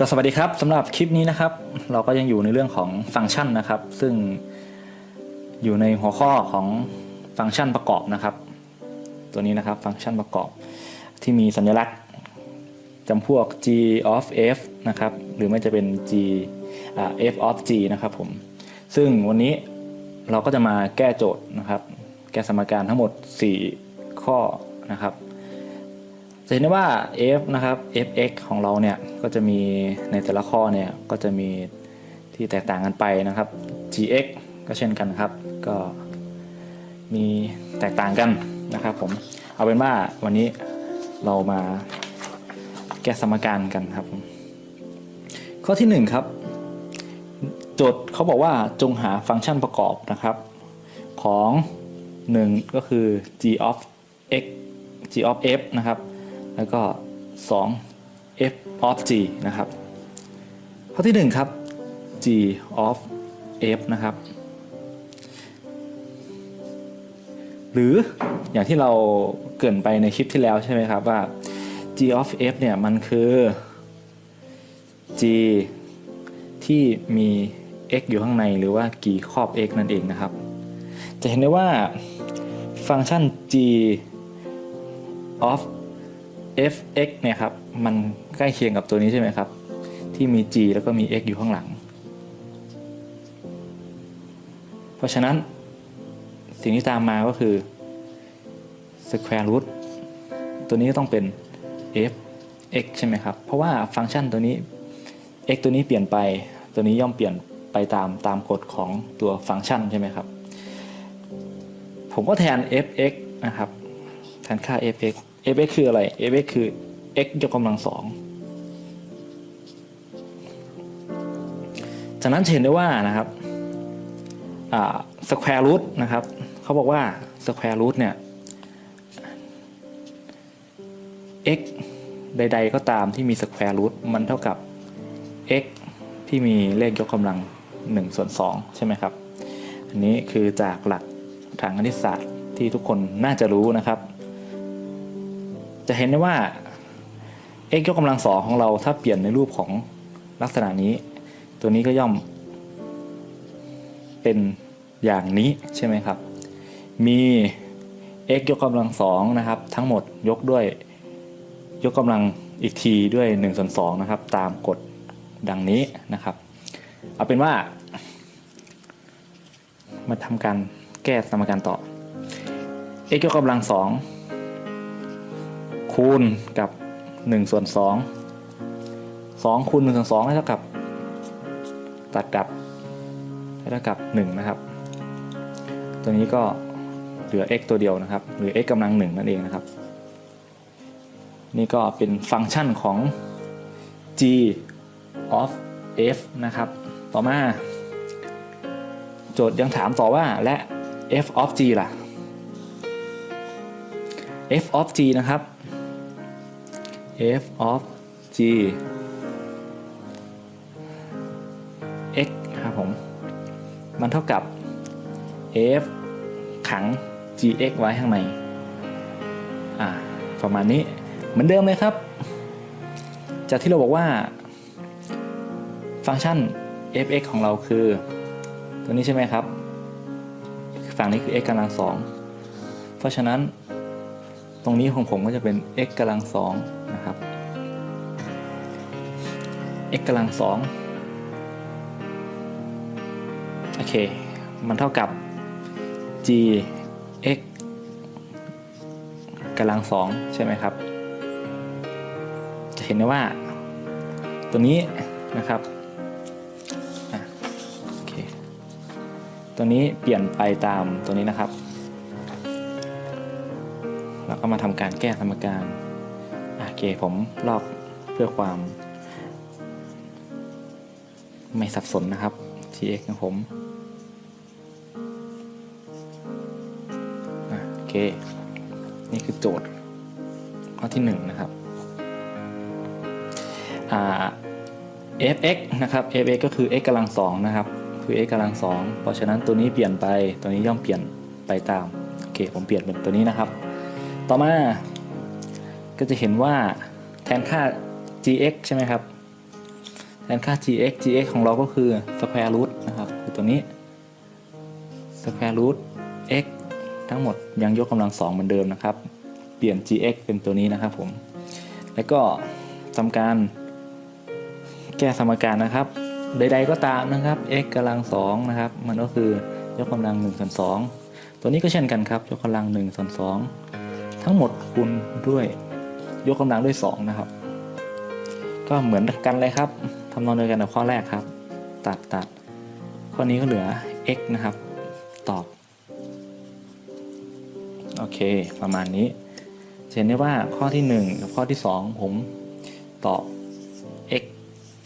ก็สวัสดีครับสำหรับคลิปนี้นะครับ เราก็ยังอยู่ในเรื่องของฟังก์ชันนะครับ ซึ่งอยู่ในหัวข้อของฟังก์ชันประกอบนะครับ ตัวนี้นะครับฟังก์ชันประกอบที่มีสัญลักษณ์จำพวก g of f นะครับ หรือไม่จะเป็น g f of g นะครับผม ซึ่งวันนี้เราก็จะมาแก้โจทย์นะครับ แก้สมการทั้งหมด 4 ข้อนะครับ จะเห็นได้ว่า f นะครับ fx ของเราเนี่ยก็จะมีในแต่ละข้อเนี่ยก็จะมีที่แตกต่างกันไปนะครับ gx ก็เช่นกันครับ ก็มีแตกต่างกันนะครับผมเอาเป็นว่าวันนี้เรามาแก้สมการกันครับ ข้อที่ 1 ครับ โจทย์เขาบอกว่าจงหาฟังก์ชันประกอบนะครับ ของ 1 ก็คือ g of x g of f นะครับ แล้วก็ 2 f of g นะครับ ข้อที่ 1 ครับ g of f นะครับ หรืออย่างที่เราเกินไปในคลิปที่แล้วใช่ไหมครับว่า g of f เนี่ยมันคือ g ที่มี x อยู่ข้างในหรือว่ากี่ครอบ x นั่นเองนะครับ จะเห็นได้ว่าฟังก์ชัน g of fx เนี่ยครับ มันใกล้เคียงกับตัวนี้ใช่ไหมครับ ที่มี g แล้วก็มี x อยู่ข้างหลัง เพราะฉะนั้นสิ่งที่ตามมาก็คือ square root ตัวนี้ต้องเป็น f x ใช่ไหมครับ เพราะว่าฟังก์ชันตัวนี้ x ตัวนี้เปลี่ยนไป ตัวนี้ย่อมเปลี่ยนไปตามตามกฎของตัวฟังก์ชันใช่ไหมครับ ผมก็แทน fx นะครับ แทนค่า fx fx คืออะไร fx คือ x ยกกำลังสองจากนั้นเห็นได้ว่านะครับ square root นะครับเขาบอกว่า square root เนี่ย x ใด ๆ ก็ตามที่มี square root มันเท่ากับ x ที่มีเลขยกกำลัง1ส่วน2ใช่ไหมครับ อันนี้คือจากหลักทางคณิตศาสตร์ที่ทุกคนน่าจะรู้นะครับ จะเห็นได้ว่า x ยกกำลังสองของเราถ้าเปลี่ยนในรูปของลักษณะนี้ ตัวนี้ก็ย่อม เป็นอย่างนี้ใช่ไหมครับ มี x ยกกำลังสองนะครับ ทั้งหมดยกด้วย ยกกำลังอีกทีด้วย1ส่วน2นะครับ ตามกฎดังนี้นะครับ เอาเป็นว่า มาทำการแก้สมการต่อ x ยกกำลังสอง คูณกับ1ส่วน2 2คูณ1ส่วน2ได้เท่ากับ ตัดกับได้เท่ากับ 1 นะครับ ตัวนี้ก็เหลือ x ตัวเดียวนะครับ หรือ x กำลัง 1 นั่นเองนะครับ นี่ก็เป็นฟังก์ชันของ g of f นะครับ ต่อมา โจทย์ยังถามต่อว่าและ f of g ล่ะ f of g นะครับ f of g x ครับผม มันเท่ากับ f ขัง gx ไว้ข้างใน อ่า ประมาณนี้ เหมือนเดิมเลยครับ จากที่เราบอกว่า ฟังก์ชัน f(x) ของเราคือ ตัวนี้ใช่ไหมครับ ฝั่งนี้คือ x กำลังสอง เพราะฉะนั้น ตรงนี้ของผมก็จะเป็น x กำลังสอง x กำลังสองโอเค มันเท่ากับ g x กำลังสองใช่ไหมครับ จะเห็นได้ว่า ตัวนี้นะครับโอเคตัวนี้เปลี่ยนไปตามตัวนี้นะครับ แล้วก็มาทำการแก้สมการโอเคผมลอกเพื่อความ ไม่สับสนนะครับ gx ของผมโอเค นี่คือโจทย์ข้อที่หนึ่งนะครับ fx นะครับ fx ก็คือ x กำลังสองนะครับ คือ x กำลังสองเพราะฉะนั้นตัวนี้เปลี่ยนไป ตัวนี้ย่อมเปลี่ยนไปตาม โอเค ผมเปลี่ยนเป็นตัวนี้นะครับ ต่อมา ก็จะเห็นว่าแทนค่า gx ใช่ไหมครับ แทนค่า gx gx ของเราก็คือ square root นะครับคือตัวนี้ square root x ทั้งหมดยังยกกำลังสองเหมือนเดิมนะครับ เปลี่ยน gx เป็นตัวนี้นะครับผม แล้วก็ทำการแก้สมการนะครับ ใดๆก็ตามนะครับ x กำลังสองนะครับ มันก็คือยกกำลัง1ส่วน2ตัวนี้ก็เช่นกันครับ ยกกำลัง1ส่วน2ทั้งหมดคูณด้วยยกกำลังด้วย 2 นะครับ ก็เหมือนกันเลยครับทำนองเดียวกันกับข้อแรกครับ ตัดตัดข้อนี้ก็เหลือ x นะครับ ตอบ โอเค ประมาณนี้เห็นได้ว่าข้อที่ 1 กับข้อที่ 2 ผมตอบ x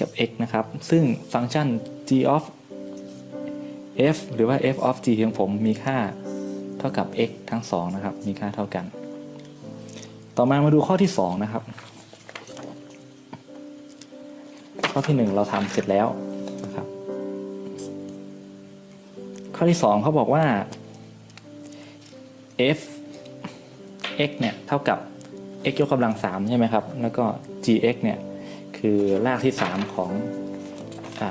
กับ x นะครับ ซึ่งฟังก์ชัน g of f หรือว่า f of g ของผมมีค่าเท่ากับ x ทั้ง 2 นะครับ มีค่าเท่ากัน ต่อมามาดูข้อที่ 2 นะครับ อที่ 1 เราทำเสร็จแล้วนะครับ ข้อที่ 2เขาบอกว่า f x เนี่ยเท่ากับ x ยกกำลัง 3 ใช่ไหมครับ แล้วก็ gx เนี่ย คือรากที่ 3 ของอ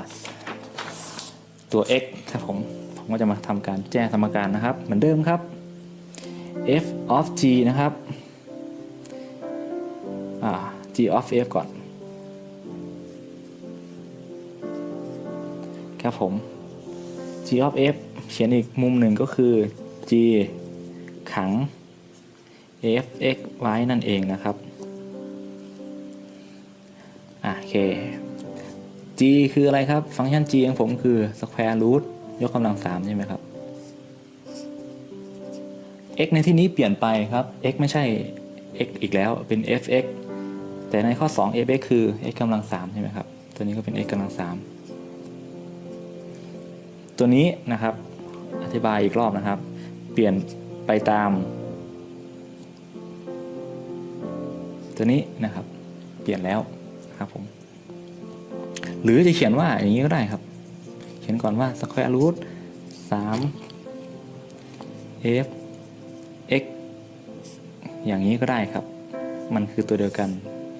ตัว x ครับผม ผมก็จะมาทำการแจ้งสมการนะครับ เหมือนเดิมครับ f of g นะครับ g of f ก่อน ครับผม g of f เขียนอีกมุมหนึ่งก็คือ g ขัง f x ไว้นั่นเองนะครับโอเค g คืออะไรครับ ฟังก์ชัน g ของผมคือ square root ยกกำลัง 3 ใช่ไหมครับ x ในที่นี้เปลี่ยนไปครับ x ไม่ใช่ x อีกแล้วเป็น fx แต่ในข้อ 2 fx คือ x กำลัง3ใช่ไหมครับ ตัวนี้ก็เป็น x กำลัง3 ตัวนี้นะครับอธิบายอีกรอบนะครับ เปลี่ยนไปตาม ตัวนี้นะครับ เปลี่ยนแล้วนะครับผมหรือจะเขียนว่าอย่างนี้ก็ได้ครับ เขียนก่อนว่า square root 3 f x อย่างนี้ก็ได้ครับ มันคือตัวเดียวกัน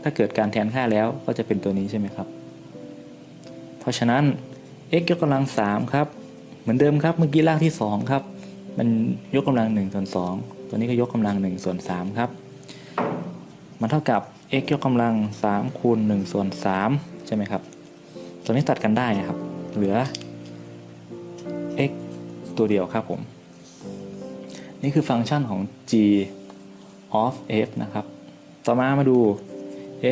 ถ้าเกิดการแทนค่าแล้วก็จะเป็นตัวนี้ใช่ไหมครับ เพราะฉะนั้น x ยกกำลัง3ครับ เหมือนเดิมครับ เมื่อกี้รากที่ 2 ครับ มันยกกำลัง1ส่วน2ตัวนี้ก็ยกกำลัง1ส่วน3ครับ มันเท่ากับ x ยกกำลัง3คูณ1ส่วน3ใช่ไหมครับ ตัวนี้ตัดกันได้นะครับ เหลือ x ตัวเดียวครับผม นี่คือฟังก์ชันของ g of f นะครับ ต่อมามาดู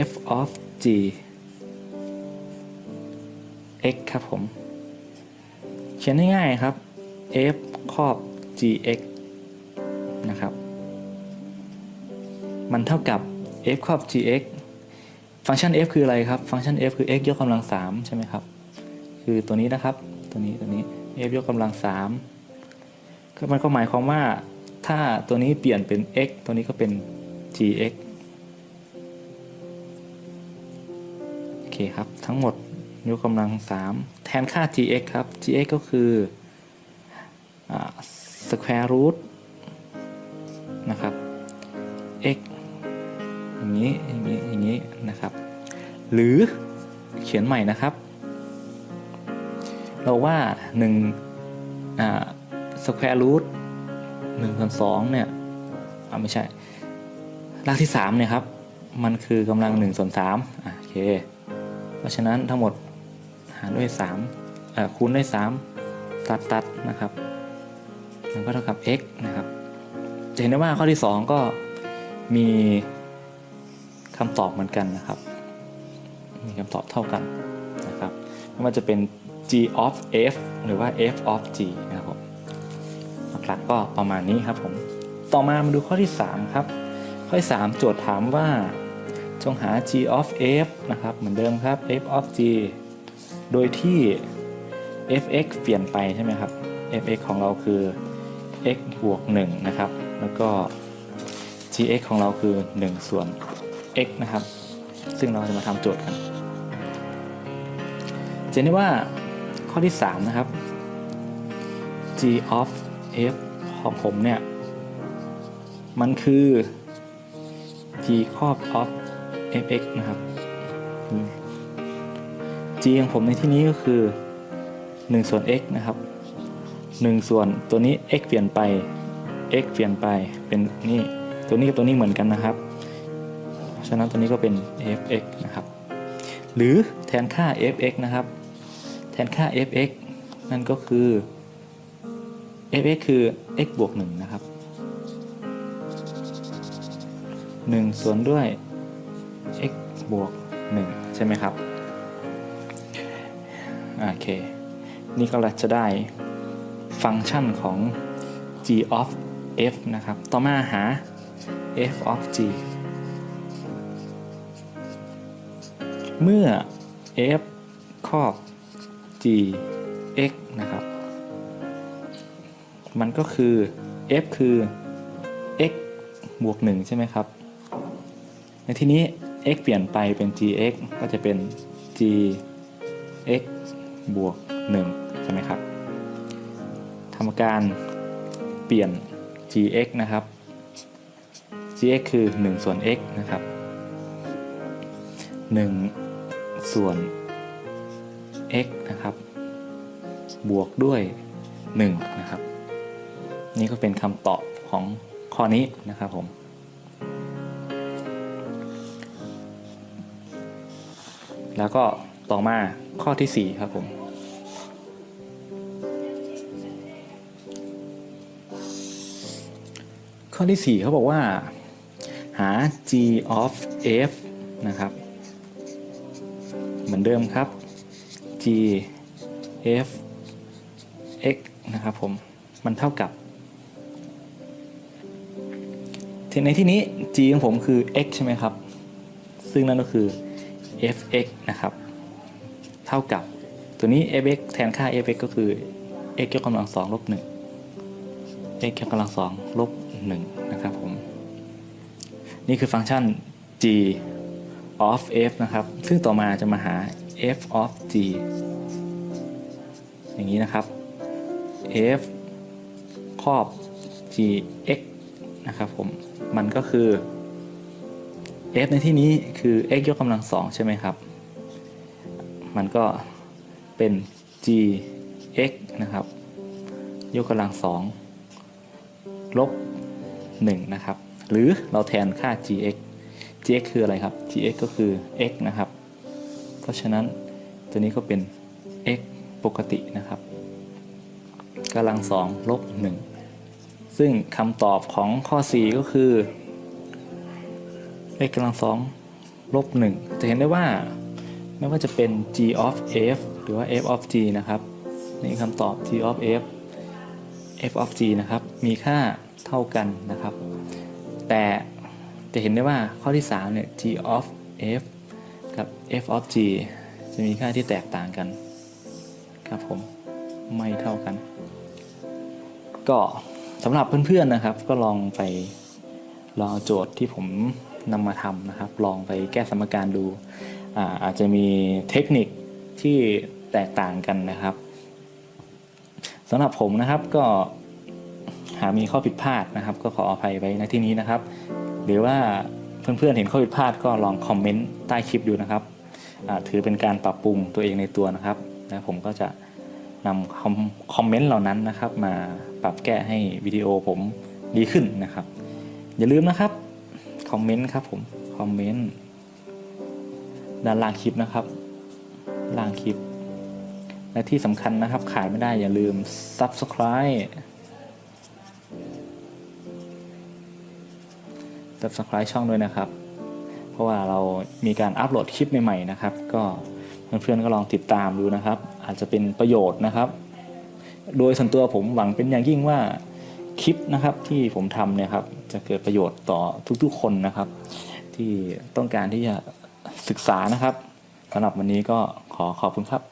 f of g x ครับผม เขียนง่ายๆครับ f ครอบ gx นะครับ มันเท่ากับ f ครอบ gx ฟังก์ชัน f คืออะไรครับ ฟังก์ชัน f คือ x ยกกำลัง3ใช่ไหมครับ คือตัวนี้นะครับ ตัวนี้ตัวนี้ f ยกกำลัง3ก็มันก็หมายความว่า ถ้าตัวนี้เปลี่ยนเป็น x ตัวนี้ก็เป็น gx โอเคครับ ทั้งหมด ยกกำลัง 3 แทนค่า gx ครับ gx ก็คืออ square root นะครับ x อย่างนี้ อย่างนี้ อย่างนี้ นะครับ หรือเขียนใหม่นะครับ เราว่า1อ่า square root 1ส่วน2เนี่ยไม่ใช่ รากที่3เนี่ยครับ มันคือกำลัง1ส่วน3โอเค เพราะฉะนั้นทั้งหมด หารด้วย3าคูณด้วย 3 ตัดตัดนะครับมันก็เท่ากับ x นะครับ จะเห็นได้ว่าข้อที่ 2 ก็มีคำตอบเหมือนกันนะครับ มีคำตอบเท่ากันนะครับไม่ว่าจะเป็น g of f หรือว่า f of g นะครับผมหลักๆก็ประมาณนี้ครับผม ต่อมามาดูข้อที่ 3 ครับ ข้อที่ 3 โจทย์ถามว่า จงหา g of f นะครับ เหมือนเดิมครับ f of g โดยที่ fx เปลี่ยนไปใช่ไหมครับ fx ของเราคือ x บวก 1 นะครับ แล้วก็ gx ของเราคือ 1 ส่วน x นะครับ ซึ่งเราจะมาทำโจทย์กันจะเห็นได้ว่าข้อที่ 3 นะครับ g of f ของผมเนี่ย มันคือ g ครอบ of fx นะครับ g ของผมในที่นี้ก็คือ1ส่วน x นะครับ1ส่วนตัวนี้ x เปลี่ยนไป x เปลี่ยนไปเป็นนี่ตัวนี้กับตัวนี้เหมือนกันนะครับ ฉะนั้นตัวนี้ก็เป็น fx นะครับ หรือแทนค่า fx นะครับ แทนค่า fx นั่นก็คือ fx คือ x บวก1นะครับ 1 ส่วนด้วย x บวก 1 ใช่ไหมครับ โอเค นี่ก็เราจะได้ฟังก์ชันของ g of f นะครับ ต่อมาหา f of g เมื่อ f ครอบ g x นะครับ มันก็คือ f คือ x บวก 1 ใช่ไหมครับ ในที่นี้ x เปลี่ยนไปเป็น gx ก็จะเป็น gx บวก1ใช่ไหมครับทำการเปลี่ยน gx นะครับ gx คือ 1 ส่วน x นะครับ 1 ส่วน x นะครับ บวกด้วย 1 นะครับ นี่ก็เป็นคำตอบของข้อนี้นะครับผมแล้วก็ต่อมาข้อที่ 4 ครับผม ข้อที่ 4เขาบอกว่า หา g of f นะครับ เหมือนเดิมครับ g f x นะครับผม มันเท่ากับในที่นี้ g ของผมคือ x ใช่ไหมครับ ซึ่งนั่นก็คือ fx นะครับ เท่ากับตัวนี้ fx แทนค่า fx ก็คือ x ยกกำลังสองลบหนึ่ง x ยกกำลังสองลบ หนึ่งนะครับผม นี่คือฟังก์ชัน g of f นะครับ ซึ่งต่อมาจะมาหา f of g อย่างนี้นะครับ f ครอบ gx นะครับผม มันก็คือ f ในที่นี้คือ x ยกกำลังสองใช่ไหมครับ มันก็เป็น gx นะครับ ยกกำลังสองลบ 1 นะครับ หรือเราแทนค่า gx gx คืออะไรครับ gx ก็คือ x นะครับ เพราะฉะนั้นตัวนี้ก็เป็น x ปกตินะครับกำลังสองลบ1ซึ่งคำตอบของข้อ 4 ก็คือ x กำลังสองลบ1จะเห็นได้ว่าไม่ว่าจะเป็น g of f หรือว่า f of g นะครับ นี่คำตอบ g of f f of g นะครับ มีค่า เท่ากันนะครับ แต่จะเห็นได้ว่าข้อที่3เนี่ย g of f กับ f of g จะมีค่าที่แตกต่างกัน ครับผมไม่เท่ากัน ก็สำหรับเพื่อนๆนะครับ ก็ลองไปลองโจทย์ที่ผมนำมาทำนะครับ ลองไปแก้สมการดูอาอาจจะมีเทคนิคที่แตกต่างกันนะครับสำหรับผมนะครับก็ หากมีข้อผิดพลาดนะครับ ก็ขออภัยไว้ในที่นี้นะครับ หรือว่าเพื่อนๆเห็นข้อผิดพลาดก็ลองคอมเมนต์ใต้คลิปดูนะครับถือเป็นการปรับปรุงตัวเองในตัวนะครับและผมก็จะนำคอมคอมเมนต์เหล่านั้นนะครับ มาปรับแก้ให้วิดีโอผมดีขึ้นนะครับ อย่าลืมนะครับคอมเมนต์ครับผมคอมเมนต์ด้านล่างคลิปนะครับ ล่างคลิป และที่สำคัญนะครับขายไม่ได้อย่าลืม subscribe subscribe ช่องด้วยนะครับ เพราะว่าเรามีการอัปโหลดคลิปใหม่ๆนะครับ ก็เพื่อนๆก็ลองติดตามดูนะครับ อาจจะเป็นประโยชน์นะครับ โดยส่วนตัวผมหวังเป็นอย่างยิ่งว่าคลิปนะครับที่ผมทำเนี่ยครับจะเกิดประโยชน์ต่อทุกๆคนนะครับ ที่ต้องการที่จะศึกษานะครับสำหรับวันนี้ก็ขอขอบคุณครับ